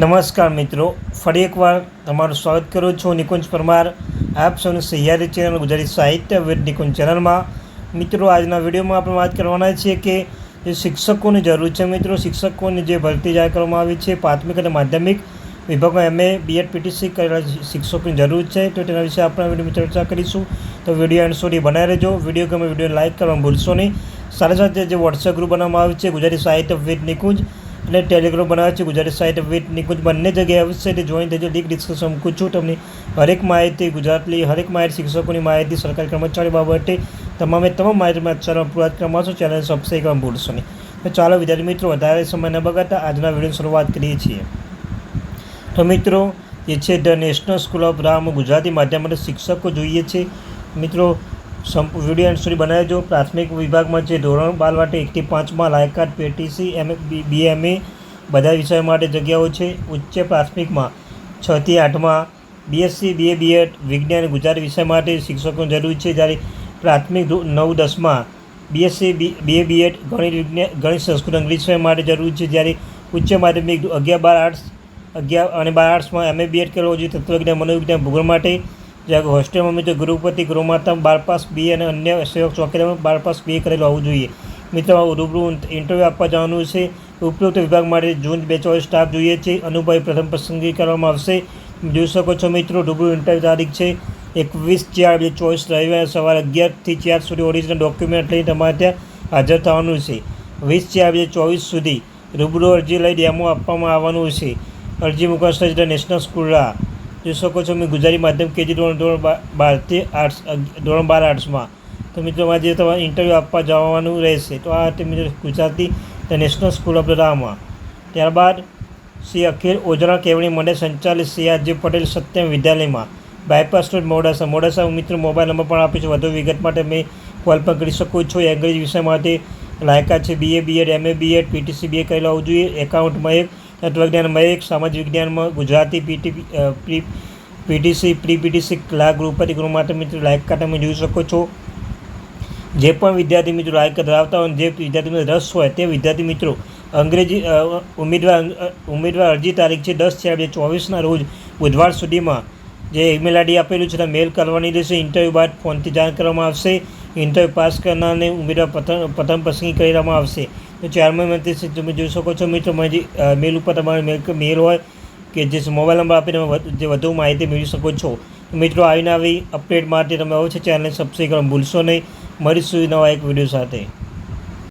નમસ્કાર મિત્રો. ફરી એકવાર તમારું સ્વાગત કરું છું નિકુંજ પરમાર. આપ સૌની સહિયારી ચેનલ ગુજરાતી સાહિત્ય વિદ નિકુંજ ચેનલમાં. મિત્રો, આજના વિડીયોમાં આપણે વાત કરવાના છીએ કે જે શિક્ષકોની જરૂર છે મિત્રો, શિક્ષકોની જે ભરતી જાહેર કરવામાં આવી છે, પ્રાથમિક અને માધ્યમિક વિભાગમાં એમએ, બીએડ, પીટીસી કરેલા શિક્ષકોની જરૂર છે, તો તેના વિશે આપણે વીડિયો ચર્ચા કરીશું. તો વીડિયો એન્ડ સુધી બનાવી રહેજો. વીડિયો ગમે વીડિયો લાઇક કરવાનું ભૂલશો નહીં. સાથે સાથે જે વોટ્સએપ ગ્રુપ બનાવવામાં આવ્યું છે ગુજરાતી સાહિત્ય વિદ નિકુંજ અને ટેલિગ્રામ બનાવે છે. ગુજરાતી સાહિત્ય વિથ નિકુંજ બંને જગ્યાએ અવશ્ય તે જોઈન થજો લીક ડિસ્કશન મૂકું છું તમને. હરેક માહિતી ગુજરાતની, હરેક માહિતી શિક્ષકોની માહિતી, સરકારી કર્મચારી બાબતે તમામે તમામ માહિતી અક્ષરમાં પૂરા કરવામાં છો. ચેનલ સબસ્ક્રાઈબ કરવા ભૂલશો નહીં. ચાલો વિદ્યાર્થી મિત્રો, વધારે સમય ન બગાડતા આજના વિડીયોની શરૂઆત કરીએ છીએ. તો મિત્રો, જે છે the national school of Ram Gujarati માધ્યમ માટે શિક્ષકો જોઈએ છે. મિત્રો એન્ડ સુધી બનાવજો પ્રાથમિક વિભાગમાં જે ધોરણ બાર માટે એકથી પાંચમાં લાયકાત, પીટીસી, એમ બીએમએ બધા વિષયો માટે જગ્યાઓ છે. ઉચ્ચ પ્રાથમિકમાં છથી આઠમાં બીએસસી, બીએ, બીએડ, વિજ્ઞાન, ગુજરાતી વિષય માટે શિક્ષકોની જરૂર છે. જ્યારે પ્રાથમિક નવ દસમાં બીએસસી બીએ, બીએડ, ગણિત વિજ્ઞાન ગણિત સંસ્કૃત, અંગ્રેજી વિષય માટે જરૂર છે. જ્યારે ઉચ્ચ માધ્યમિક અગિયાર, બાર, આર્ટ્સ, અગિયાર અને બાર, આર્ટ્સમાં એમએ, બીએડ કરવો જોઈએ તત્વજ્ઞાન, મનોવિજ્ઞાન, ભૂગોળ માટે જ્યારે હોસ્ટેલમાં મિત્રો ગૃહપતિ ગૃહમાતા બારપાસ બી અને અન્ય સેવક ચોકીદારમાં બારપાસ બી કરેલું હોવું જોઈએ. મિત્રો રૂબરૂ ઇન્ટરવ્યૂ આપવા જવાનું છે. ઉપરોક્ત વિભાગ માટે જૂન બે ચોવીસ સ્ટાફ જોઈએ છે. અનુભવી પ્રથમ પસંદગી કરવામાં આવશે. જોઈ શકો છો મિત્રો, રૂબરૂ ઇન્ટરવ્યૂ તારીખ છે. એકવીસ ચાર બે ચોવીસ રવિવાર સવારે અગિયારથી ચાર સુધી ઓરિજિનલ ડોક્યુમેન્ટ લઈને તમારે ત્યાં હાજર થવાનું છે. વીસ ચાર બે ચોવીસ સુધી રૂબરૂ અરજી લઈ ડેમો આપવામાં આવવાનું છે. અરજી મુકાશ નેશનલ સ્કૂલ જોઈ શકો છો મેં ગુજરાતી માધ્યમ કેજી ધોરણ ધોરણ બારથી આર્ટ્સ ધોરણ બાર આર્ટ્સમાં તો મિત્રો આજે તમારે ઇન્ટરવ્યૂ આપવા જવાનું રહેશે, તો આ તે મિત્રો Gujarati national school of the ત્યારબાદ શ્રી અખિલ ઓજરા કેવણી મંડળ સંચાલિત શ્રી આરજી પટેલ સત્યમ વિદ્યાલયમાં. Bypass road Modasa. મોડાસા મિત્રો મોબાઈલ નંબર પણ આપીશું વધુ વિગત માટે મેં કોલ પણ કરી શકું છું. અંગ્રેજી વિષય માટે લાયકાત છે. BA BEd MA BEd PTC BA કરેલા હોવું જોઈએ. એકાઉન્ટમાં એક તત્વજ્ઞાનમાં એક સામાજિક વિજ્ઞાનમાં Gujarati PT pre PTC pre PTC કલા ગૃહપતિ ગૃહ માટે મિત્રો લાયકાત તમે જોઈ શકો છો. જે પણ વિદ્યાર્થી મિત્રો લાયકાત ધરાવતા હોય જે જે મિત્રો રસ હોય તે વિદ્યાર્થી મિત્રો અંગ્રેજી ઉમેદવાર ઉમેદવાર અરજી તારીખ છે દસ ચાર બે ચોવીસના રોજ બુધવાર સુધીમાં જે ઈમેલ આઈડી આપેલું છે મેલ કરવાની રહેશે. ઇન્ટરવ્યૂ બાદ ફોનથી જાણ કરવામાં આવશે. ઇન્ટરવ્યૂ પાસ કરનારને ઉમેદવાર પ્રથમ પ્રથમ પસંદગી કરવામાં આવશે. તો ચારમા મંત્રી તમે જોઈ શકો છો મિત્રો, મારી મેલ ઉપર તમારો મેલ મેલ હોય કે જે મોબાઈલ નંબર આપીને જે વધુ માહિતી મેળવી શકો છો. મિત્રો, આવીને આવી અપડેટ માટે તમે આવો છે, ચેનલને સબસ્ક્રાઈબ કરવા ભૂલશો નહીં. મળીશું નવા એક વીડિયો સાથે.